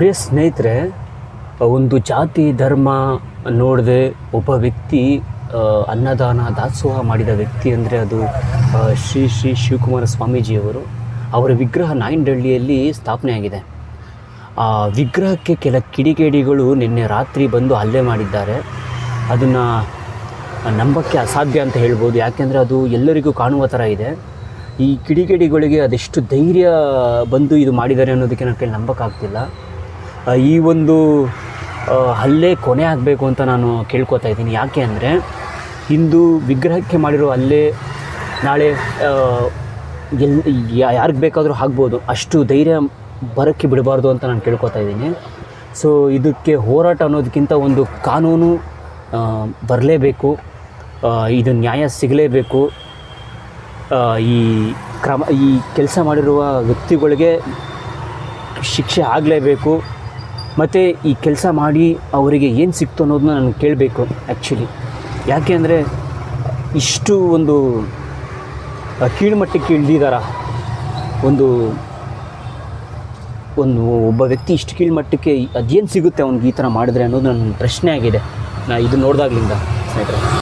ಪ್ರಿಯ ಸ್ನೇಹಿತರೆ ಒಂದು ಜಾತಿ, ಧರ್ಮ ನೋಡದೆ ಒಬ್ಬ ವ್ಯಕ್ತಿ ಅನ್ನದಾನ, ದಾಸೋಹ ಮಾಡಿದ ವ್ಯಕ್ತಿ ಅಂದರೆ ಅದು ಶ್ರೀ ಶ್ರೀ ಶಿವಕುಮಾರ ಸ್ವಾಮೀಜಿಯವರು. ಅವರ ವಿಗ್ರಹ ನಾಯಂಡಹಳ್ಳಿಯಲ್ಲಿ ಸ್ಥಾಪನೆಯಾಗಿದೆ ಆ ವಿಗ್ರಹಕ್ಕೆ ಕೆಲ ಕಿಡಿಗೇಡಿಗಳು ನಿನ್ನೆ ರಾತ್ರಿ ಬಂದು ಹಲ್ಲೆ ಮಾಡಿದ್ದಾರೆ. ಅದನ್ನು ನಂಬಕ್ಕೆ ಅಸಾಧ್ಯ ಅಂತ ಹೇಳ್ಬೋದು. ಯಾಕೆಂದರೆ ಅದು ಎಲ್ಲರಿಗೂ ಕಾಣುವ ಥರ ಇದೆ. ಈ ಕಿಡಿಗೇಡಿಗಳಿಗೆ ಅದೆಷ್ಟು ಧೈರ್ಯ ಬಂದು ಇದು ಮಾಡಿದ್ದಾರೆ ಅನ್ನೋದಕ್ಕೆ ನನ್ನ ಕೈಲಿ ನಂಬಕ್ಕಾಗ್ತಿಲ್ಲ. ಈ ಒಂದು ಹಲ್ಲೆ ಕೊನೆ ಆಗಬೇಕು ಅಂತ ನಾನು ಕೇಳ್ಕೊತಾ ಇದ್ದೀನಿ. ಯಾಕೆ ಅಂದರೆ ಇಂದು ವಿಗ್ರಹಕ್ಕೆ ಮಾಡಿರೋ ಹಲ್ಲೆ ನಾಳೆ ಎಲ್ ಯಾರಿಗೆ ಬೇಕಾದರೂ ಆಗ್ಬೋದು. ಅಷ್ಟು ಧೈರ್ಯ ಬರೋಕ್ಕೆ ಬಿಡಬಾರ್ದು ಅಂತ ನಾನು ಕೇಳ್ಕೊತಾ ಇದ್ದೀನಿ. ಸೊ, ಇದಕ್ಕೆ ಹೋರಾಟ ಅನ್ನೋದಕ್ಕಿಂತ ಒಂದು ಕಾನೂನು ಬರಲೇಬೇಕು. ಇದು ನ್ಯಾಯ ಸಿಗಲೇಬೇಕು. ಈ ಕ್ರಮ, ಈ ಕೆಲಸ ಮಾಡಿರುವ ವ್ಯಕ್ತಿಗಳಿಗೆ ಶಿಕ್ಷೆ ಆಗಲೇಬೇಕು. ಮತ್ತು ಈ ಕೆಲಸ ಮಾಡಿ ಅವರಿಗೆ ಏನು ಸಿಕ್ತು ಅನ್ನೋದನ್ನ ನಾನು ಕೇಳಬೇಕು ಆ್ಯಕ್ಚುಲಿ ಯಾಕೆ ಅಂದರೆ ಇಷ್ಟು ಒಂದು ಕೀಳುಮಟ್ಟಕ್ಕೆ ಇಳಿದಿದ್ದಾರ ಒಂದು ಒಂದು ಒಬ್ಬ ವ್ಯಕ್ತಿ ಇಷ್ಟು ಕೀಳ್ಮಟ್ಟಕ್ಕೆ ಅದೇನು ಸಿಗುತ್ತೆ ಅವ್ನಿಗೆ ಈ ಥರ ಮಾಡಿದ್ರೆ ಅನ್ನೋದು ನನ್ನ ಪ್ರಶ್ನೆ ಆಗಿದೆ. ನಾ ಇದು ನೋಡಿದಾಗ್ಲಿಂದ, ಸ್ನೇಹಿತರೆ.